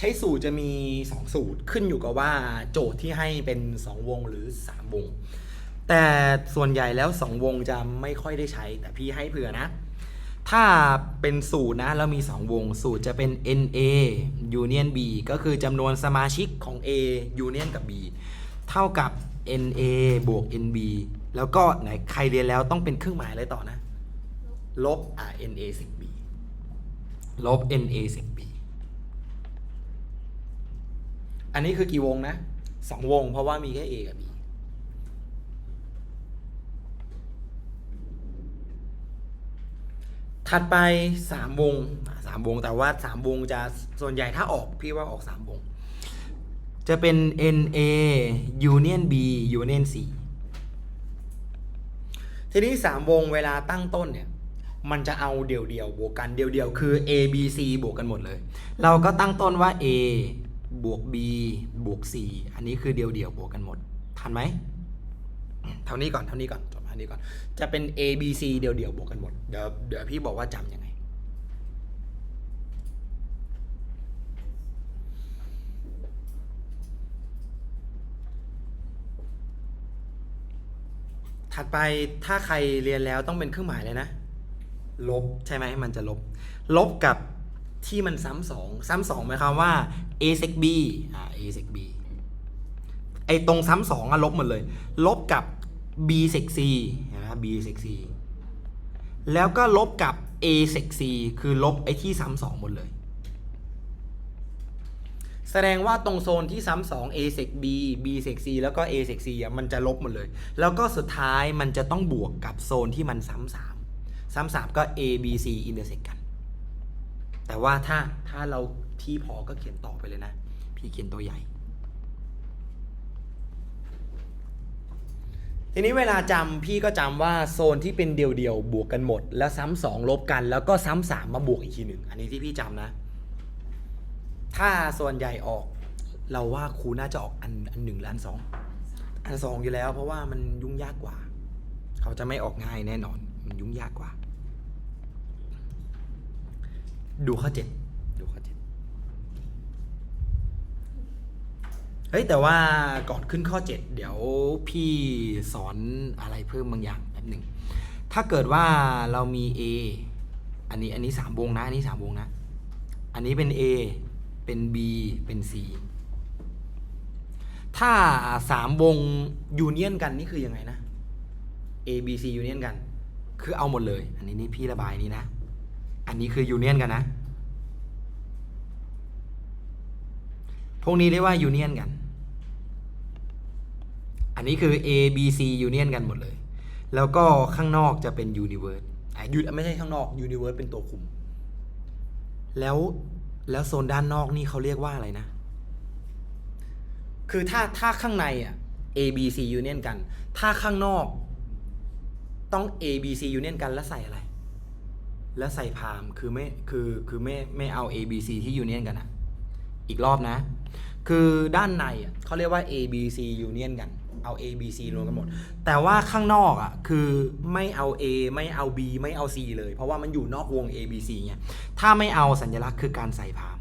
ใช้สูตรจะมี 2 สูตรขึ้นอยู่กับว่าโจทย์ที่ให้เป็น 2 วงหรือ 3 วง แต่ส่วนใหญ่แล้ว 2 วงจะไม่ค่อยได้ใช้ แต่พี่ให้เผื่อนะ ถ้าเป็นสูตรนะแล้วมี 2 วง สูตรจะเป็น NA Union B ก็คือจำนวนสมาชิกของ A Union กับ B เท่ากับ NA บวก NB แล้วก็ไหนใครเรียนแล้วต้องเป็นเครื่องหมายอะไรต่อนะ ลบ RNA 10B ลบ NA 10B อันนี้คือกี่วงนะสองวง เพราะว่ามีแค่ A กับ B ถัดไป3วงสามวง แต่ว่า3วงจะส่วนใหญ่ถ้าออกพี่ว่าออก3วง จะเป็น NA Union B Union C ทีนี้3วงเวลาตั้งต้นเนี่ยมันจะเอาเดี่ยวๆบวกกันเดี่ยวๆคือ A B C บวกกันหมดเลย เราก็ตั้งต้นว่า A บวก B บวก C อันนี้คือเดี่ยวบวกกันหมด ทันไหมเท่านี้ก่อนเท่านี้ก่อนจบเท่านี้ก่อน จะเป็น A B C เดี่ยวบวกกันหมด เดี๋ยวเดี๋ยวพี่บอกว่าจำยังไง ถัดไปถ้าใครเรียนแล้วต้องเป็นเครื่องหมายเลยนะ ลบใช่ไหมมันจะลบ ลบกับ ที่มันซ้ำสองซ้ำสองหมายความว่า a sec b อ่า a sec b ไอตรงซ้ำสองอะลบหมดเลย ลบกับ b sec c นะ b sec c แล้วก็ลบกับ a sec c คือลบไอที่ซ้ำสองหมดเลย แสดงว่าตรงโซนที่ซ้ำสอง a sec b b sec c แล้วก็ a sec c อะมันจะลบหมดเลย แล้วก็สุดท้ายมันจะต้องบวกกับโซนที่มันซ้ำสามซ้ำสามก็ a b c intersect กัน แต่ว่าถ้าถ้าเราที่พอก็เขียนต่อไปเลยนะ พี่เขียนตัวใหญ่ ทีนี้เวลาจำพี่ก็จำว่าโซนที่เป็นเดี่ยวๆบวกกันหมด แล้วซ้ำสองลบกัน แล้วก็ซ้ำสามมาบวกอีกทีหนึ่งอันนี้ที่พี่จำนะ ถ้าส่วนใหญ่ออก เราว่าครูน่าจะออกอันอันหนึ่งและอันสองอันสองอยู่แล้ว เพราะว่ามันยุ่งยากกว่า เขาจะไม่ออกง่ายแน่นอน มันยุ่งยากกว่า ดูข้อเจ็ดดูข้อเจ็ดเฮ้ยแต่ว่าก่อนขึ้นข้อ 7 เดี๋ยวพี่สอนอะไรเพิ่มบางอย่างแป๊บหนึ่งถ้าเกิดว่าเรามี A อันนี้อันนี้สามวงนะอันนี้สามวงนะ อันนี้เป็น A เป็น B เป็น C ถ้าสามวงยูเนียนกันนี่คือยังไงนะ A B C ยูเนียนกัน คือเอาหมดเลย อันนี้นี่พี่ระบายนี้นะ อันนี้คือยูเนียนกันนะ พวกนี้เรียกว่ายูเนียนกัน อันนี้คือ A B C ยูเนียนกันหมดเลย แล้วก็ข้างนอกจะเป็น Universe อะยูไม่ใช่ข้างนอก Universe เป็นตัวคุม แล้วแล้วโซนด้านนอกนี่เขาเรียกว่าอะไรนะ คือถ้าถ้าข้างในอะ A B C Union กัน ถ้าข้างนอกต้อง A B C Union กันแล้วใส่อะไร แล้วใส่พามคือไม่คือคือไม่ไม่เอา A B C ที่ Union กันอะอีกรอบนะ คือด้านในอะเขาเรียกว่า A B C Union กันเอา A B C รวมกันหมด แต่ว่าข้างนอกอะคือไม่เอา A ไม่เอา B ไม่เอา C เลย เพราะว่ามันอยู่นอกวง A B C ไงถ้าไม่เอาสัญลักษณ์คือการใส่พาม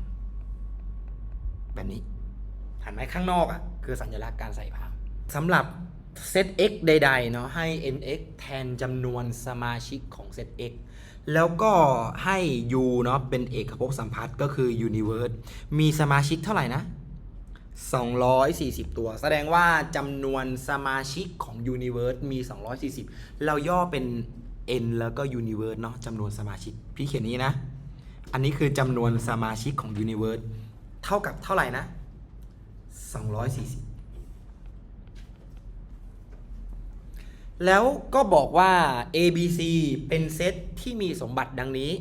แบบนี้เห็นไหมข้างนอกอะคือสัญลักษณ์การใส่พามสำหรับเซต x ใดๆเนาะให้ nx แทนจำนวนสมาชิกของเซต x แล้วก็ให้ u เนาะเป็นเอกภพสัมพัทธ์ก็คือ universe มีสมาชิกเท่าไหร่นะ 240 ตัว แสดงว่าจำนวนสมาชิกของ universe มี 240 เราย่อเป็น n แล้วก็ universe เนาะจำนวนสมาชิก พี่เขียนนี้นะ อันนี้คือจำนวนสมาชิกของ universe เท่ากับเท่าไหร่นะ 240 แล้วก็บอกว่า A B C เป็นเซตที่มีสมบัติดังนี้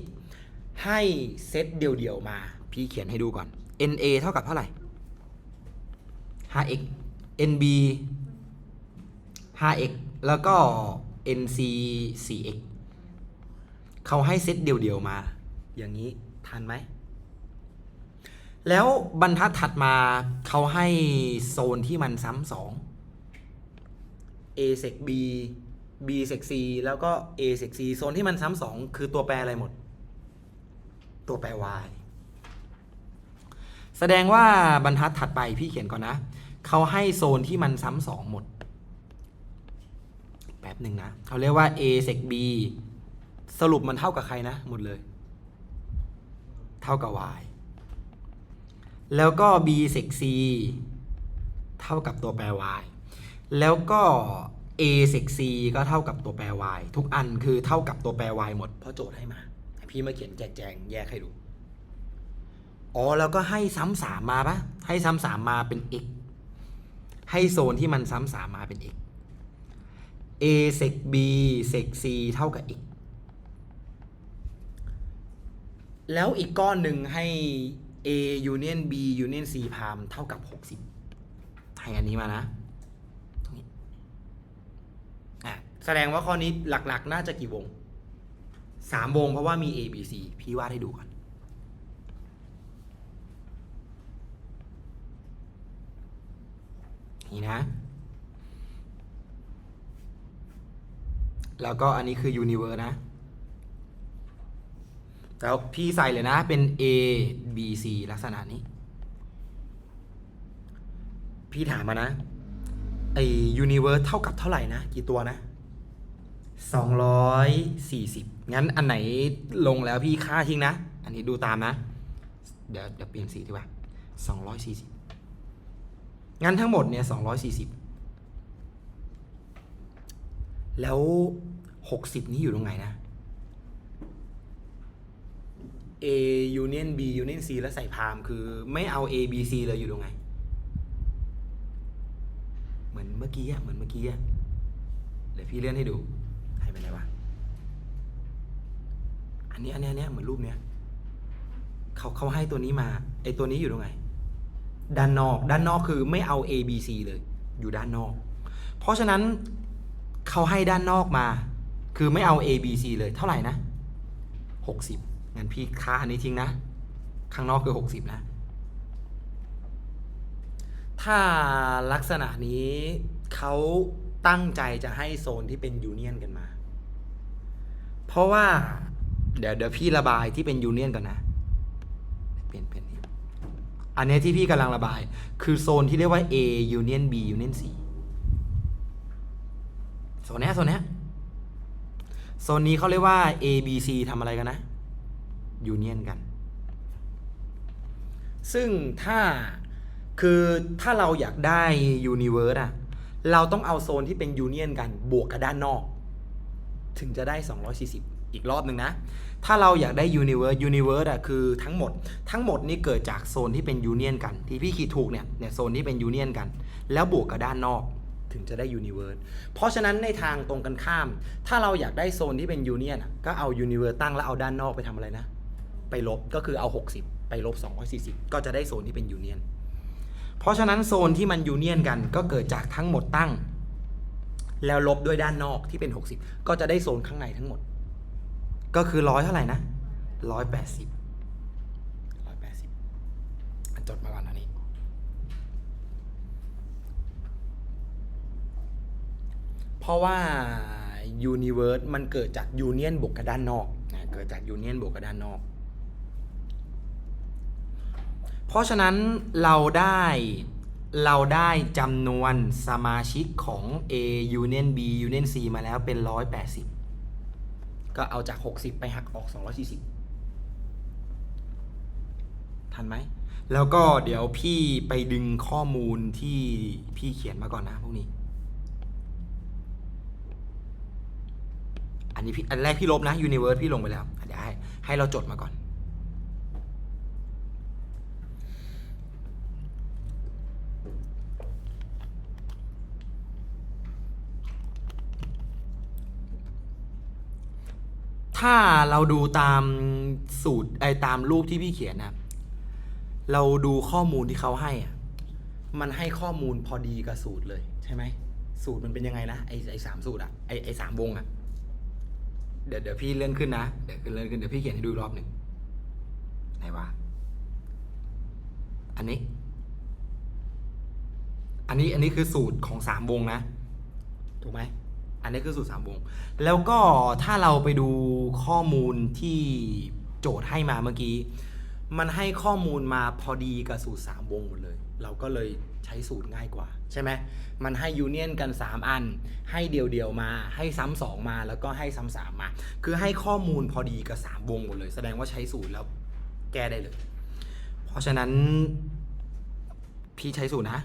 ให้เซตเดี่ยวๆมา พี่เขียนให้ดูก่อน N A เท่ากับเท่าไหร่ 5x N B 5x แล้วก็ N C 4x เขาให้เซตเดี่ยวๆมา อย่างนี้ทันไหม แล้วบรรทัดถัดมาเขาให้โซนที่มันซ้ำสอง A sec B B sec C แล้วก็ A sec C โซนที่มันซ้ำสองคือตัวแปรอะไรหมด ตัวแปร y แสดงว่าบรรทัดถัดไปพี่เขียนก่อนนะ เขาให้โซนที่มันซ้ำสองหมด แป๊บหนึ่งนะ เขาเรียกว่า a sec b สรุปมันเท่ากับใครนะ หมดเลย เท่ากับ y แล้วก็ b sec c เท่ากับตัวแปร y แล้วก็ a sec c ก็เท่ากับตัวแปร y ทุกอันคือเท่ากับตัวแปร y หมด เพราะโจทย์ให้มาพี่มาเขียนแจกแจงแยกให้ดู อ๋อ แล้วก็ให้ซ้ำสามมาปะให้ซ้ำสามมาเป็น x ให้โซนที่มันซ้ำสามมาเป็น x a sec b sec c เท่ากับ x แล้วอีกก้อนหนึ่งให้ a union b union c พามเท่ากับ 60ให้อันนี้มานะ ตรงนี้ อะ แสดงว่าข้อนี้หลักๆ น่าจะกี่วงสามวงเพราะว่ามี a b c พี่วาดให้ดูก่อน นี่นะ แล้วก็อันนี้คือ universe นะ แล้วพี่ใส่เลยนะเป็น A B C ลักษณะนี้ พี่ถามมานะไอ้ universe เท่ากับเท่าไหร่นะ กี่ตัวนะ 240 งั้นอันไหนลงแล้วพี่ค่าทิ้งนะ อันนี้ดูตามนะ เดี๋ยวเดี๋ยวเปลี่ยนสีดีกว่า 240 งั้นทั้งหมดเนี่ย 240 แล้ว 60 นี้อยู่ตรงไหนนะ A union B union C แล้วใส่พามคือไม่เอา A B C เลยอยู่ตรงไหน เหมือนเมื่อกี้อะเหมือนเมื่อกี้อะเดี๋ยวพี่เลื่อนให้ดู ให้ไปไหนวะ อันนี้อันนี้อันนี้เหมือนรูปเนี้ยเขาเขาให้ตัวนี้มา ไอตัวนี้อยู่ตรงไหน ด้านนอก ด้านนอกคือไม่เอา A B C เลย อยู่ด้านนอก เพราะฉะนั้นเขาให้ด้านนอกมา คือไม่เอา A B C เลย เท่าไหร่นะ60งั้นพี่ค่าอันนี้ทิ้งนะ ข้างนอกคือ 60 นะ ถ้าลักษณะนี้เขาตั้งใจจะให้โซนที่เป็นยูเนียนกันมา เพราะว่า เดี๋ยวเดี๋ยวพี่ระบายที่เป็นยูเนียนก่อนนะเปลี่ยนเป็นนี้อันนี้ที่พี่กำลังระบาย คือโซนที่เรียกว่า A union B union C โซนนี้โซนนี้โซนนี้เขาเรียกว่า A B C ทำอะไรกันนะ union กัน ซึ่งถ้าคือถ้าเราอยากได้ universe อะเราต้องเอาโซนที่เป็น union กันบวกกับด้านนอก ถึงจะได้ 240 อีกรอบหนึ่งนะ ถ้าเราอยากได้ universe universe อะคือทั้งหมด ทั้งหมดนี่เกิดจากโซนที่เป็น union กัน ที่พี่ขีดถูกเนี่ย เนี่ยโซนที่เป็น union กัน แล้วบวกกับด้านนอกถึงจะได้ universe เพราะฉะนั้นในทางตรงกันข้าม ถ้าเราอยากได้โซนที่เป็น union อะก็เอา universe ตั้งแล้วเอาด้านนอกไปทำอะไรนะ ไปลบก็คือเอา 60 ไปลบ 240 ก็จะได้โซนที่เป็น union เพราะฉะนั้นโซนที่มัน union กันก็เกิดจากทั้งหมดตั้ง แล้วลบด้วยด้านนอกที่เป็น 60 ก็จะได้โซนข้างในทั้งหมด ก็คือร้อยเท่าไหร่นะร้อยแปดสิบร้อยแปดสิบจดมาก่อนอันนี้เพราะว่า universe มันเกิดจาก union บวกกับด้านนอกนะเกิดจาก union บวกกับด้านนอก เพราะฉะนั้นเราได้ เราได้จำนวนสมาชิกของ A union B union C มาแล้วเป็น 180 ก็เอาจาก 60 ไปหักออก 240 ทันไหม แล้วก็เดี๋ยวพี่ไปดึงข้อมูลที่พี่เขียนมาก่อนนะพวกนี้ อันนี้พี่อันแรกพี่ลบนะ Universe พี่ลงไปแล้วเดี๋ยวให้ให้เราจดมาก่อน ถ้าเราดูตามสูตรไอตามรูปที่พี่เขียนนะเราดูข้อมูลที่เขาให้อะมันให้ข้อมูลพอดีกับสูตรเลยใช่ไหมสูตรมันเป็นยังไงนะไอไอสามสูตรอะไอไอสามวงอะเดี๋ยวเดี๋ยวพี่เลื่อนขึ้นนะเดี๋ยวเลื่อนขึ้นเดี๋ยวพี่เขียนให้ดูรอบหนึ่งไหนวะอันนี้ อันนี้อันนี้คือสูตรของสามวงนะ ถูกไหม อันนี้คือสูตรสามวง แล้วก็ถ้าเราไปดูข้อมูลที่โจทย์ให้มาเมื่อกี้ มันให้ข้อมูลมาพอดีกับสูตร3วงหมดเลย เราก็เลยใช้สูตรง่ายกว่า ใช่ไหม มันให้ยูเนียนกัน 3 อัน ให้เดียวๆมา ให้ซ้ำสองมา แล้วก็ให้ซ้ำสามมา คือให้ข้อมูลพอดีกับ 3 วงหมดเลย แสดงว่าใช้สูตรแล้วแก้ได้เลย เพราะฉะนั้นพี่ใช้สูตรนะ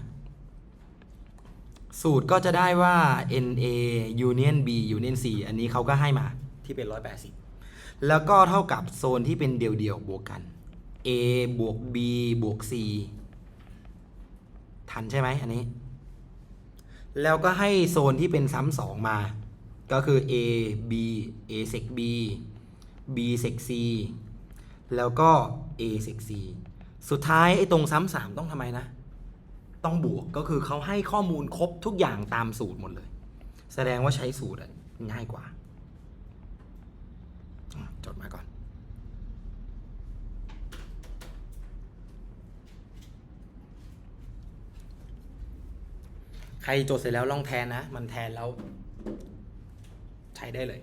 สูตรก็จะได้ว่า NA Union B Union C อันนี้เขาก็ให้มาที่เป็น 180 แล้วก็เท่ากับโซนที่เป็นเดี่ยวๆบวกกัน A บวก B บวก C ทันใช่ไหมอันนี้ แล้วก็ให้โซนที่เป็นซ้ำสองมา ก็คือ A B A sec B B sec C แล้วก็ A sec C สุดท้ายไอ้ตรงซ้ำสามต้องทำไมนะ ต้องบวกก็คือเขาให้ข้อมูลครบทุกอย่างตามสูตรหมดเลย แสดงว่าใช้สูตรง่ายกว่า จดมาก่อน ใครจดเสร็จแล้วลองแทนนะ มันแทนแล้ว ใช้ได้เลย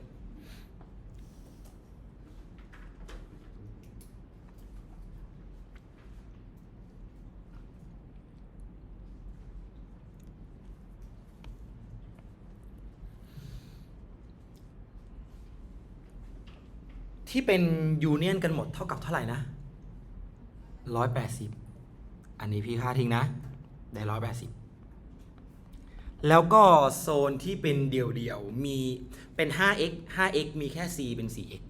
ที่เป็นยูเนียนกันหมดเท่ากับเท่าไหร่นะร้อยแปดสิบอันนี้พี่ค่าทิ้งนะ ได้ร้อยแปดสิบแล้วก็โซนที่เป็นเดี่ยวๆ มีเป็น 5x 5x มีแค่ c เป็น 4x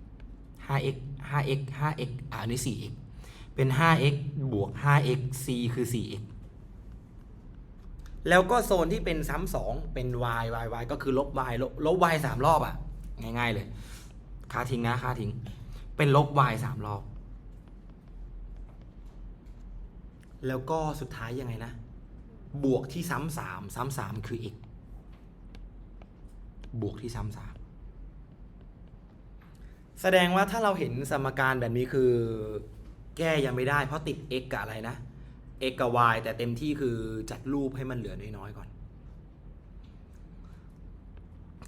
5x 5x 5x อ่าอันนี้ 4x เป็น 5x บวก 5x c คือ 4x แล้วก็โซนที่เป็นซ้ำสองเป็น y y y ก็คือลบ y ลบลบ y สามรอบอะ ง่ายๆเลย ค่าทิ้งนะค่าทิ้ง เป็นลบ y สามรอบ แล้วก็สุดท้ายยังไงนะ บวกที่ซ้ำสามซ้ำสามคือ x บวกที่ซ้ำสามแสดงว่าถ้าเราเห็นสมการแบบนี้คือ แก้ยังไม่ได้ เพราะติด x กับอะไรนะ x กับ y แต่เต็มที่คือจัดรูปให้มันเหลือน้อยๆก่อน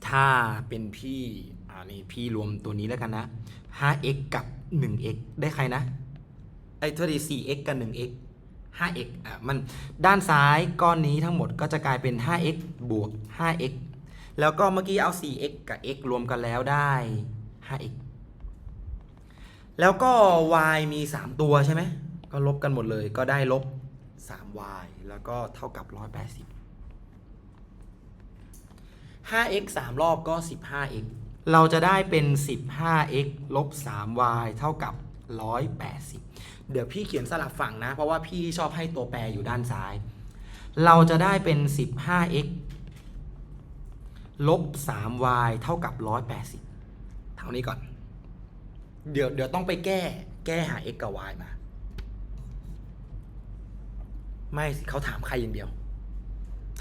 ถ้าเป็นพี่ อ่านี่พี่รวมตัวนี้แล้วกันนะ 5x กับ 1x ได้ใครนะ ไอ้เท่าดี 4x กับ 1x 5x อะมันด้านซ้ายก้อนนี้ทั้งหมดก็จะกลายเป็น 5x บวก 5x แล้วก็เมื่อกี้เอา 4x กับ x รวมกันแล้วได้ 5x แล้วก็ y มี 3 ตัวใช่ไหม ก็ลบกันหมดเลย ก็ได้ลบ 3y แล้วก็เท่ากับ 180 5x 3 รอบก็ 15x เราจะได้เป็น 15x ลบ 3y เท่ากับ 180 เดี๋ยวพี่เขียนสลับฝั่งนะ เพราะว่าพี่ชอบให้ตัวแปรอยู่ด้านซ้าย เราจะได้เป็น 15x ลบ 3y เท่ากับ 180 เท่านี้ก่อน เดี๋ยวเดี๋ยวต้องไปแก้ แก้หา x กับ y มา ไม่เขาถามใครอย่างเดียว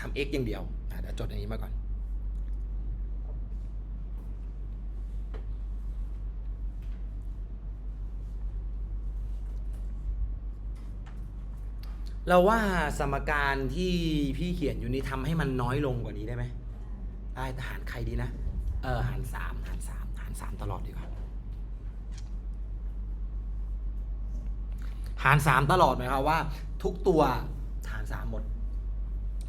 ทำ x อย่างเดียวเดี๋ยวจดอย่างนี้มาก่อน เราว่าสมการที่พี่เขียนอยู่นี้ทำให้มันน้อยลงกว่านี้ได้ไหมได้แต่หารใครดีนะ เออหารสามหารสามหารสามตลอดดีกว่า หารสามตลอดหมายความว่า ทุกตัวหารสามหมด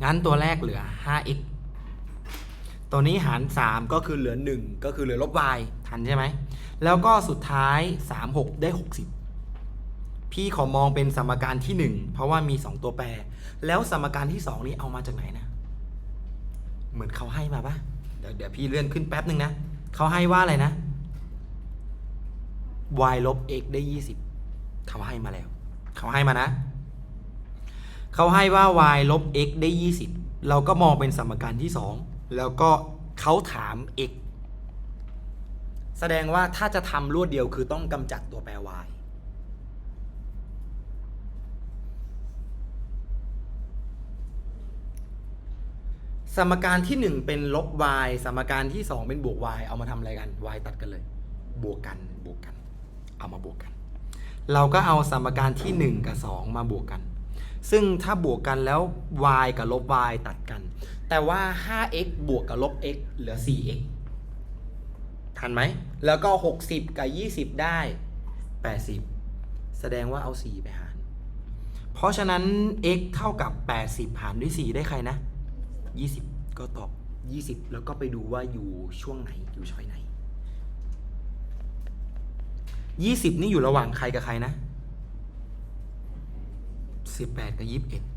งั้นตัวแรกเหลือ 5x ตัวนี้หาร 3 ก็คือเหลือ 1 ก็คือเหลือลบ y ทันใช่ไหม แล้วก็สุดท้าย 3 6 ได้ 60 พี่ขอมองเป็นสมการที่ 1 เพราะว่ามี 2 ตัวแปร แล้วสมการที่ 2 นี้เอามาจากไหนนะ เหมือนเขาให้มาปะเดี๋ยวเดี๋ยวพี่เลื่อนขึ้นแป๊บหนึ่งนะเขาให้ว่าอะไรนะ y ลบ x ได้ 20เขาให้มาแล้ว เขาให้มานะ เขาให้ว่า y ลบ x ได้ 20 เราก็มองเป็นสมการที่ 2 แล้วก็เขาถาม x แสดงว่าถ้าจะทำรวดเดียวคือต้องกำจัดตัวแปร y สมการที่ 1 เป็นลบ y สมการที่ 2 เป็นบวก y เอามาทำอะไรกัน y ตัดกันเลย บวกกันบวกกัน เอามาบวกกัน เราก็เอาสมการที่ 1 กับ 2 มาบวกกัน ซึ่งถ้าบวกกันแล้ว y กับลบ y ตัดกัน แต่ว่า 5x บวกกับลบ x เหลือ 4x ทันไหม แล้วก็ 60 กับ 20 ได้ 80 แสดงว่าเอา 4 ไปหาร เพราะฉะนั้น x เท่ากับ 80 หารด้วย 4 ได้ใครนะ 20 ก็ตอบ 20 แล้วก็ไปดูว่าอยู่ช่วงไหนอยู่ช้อยไหน 20 นี่อยู่ระหว่างใครกับใครนะ 18 กับ 21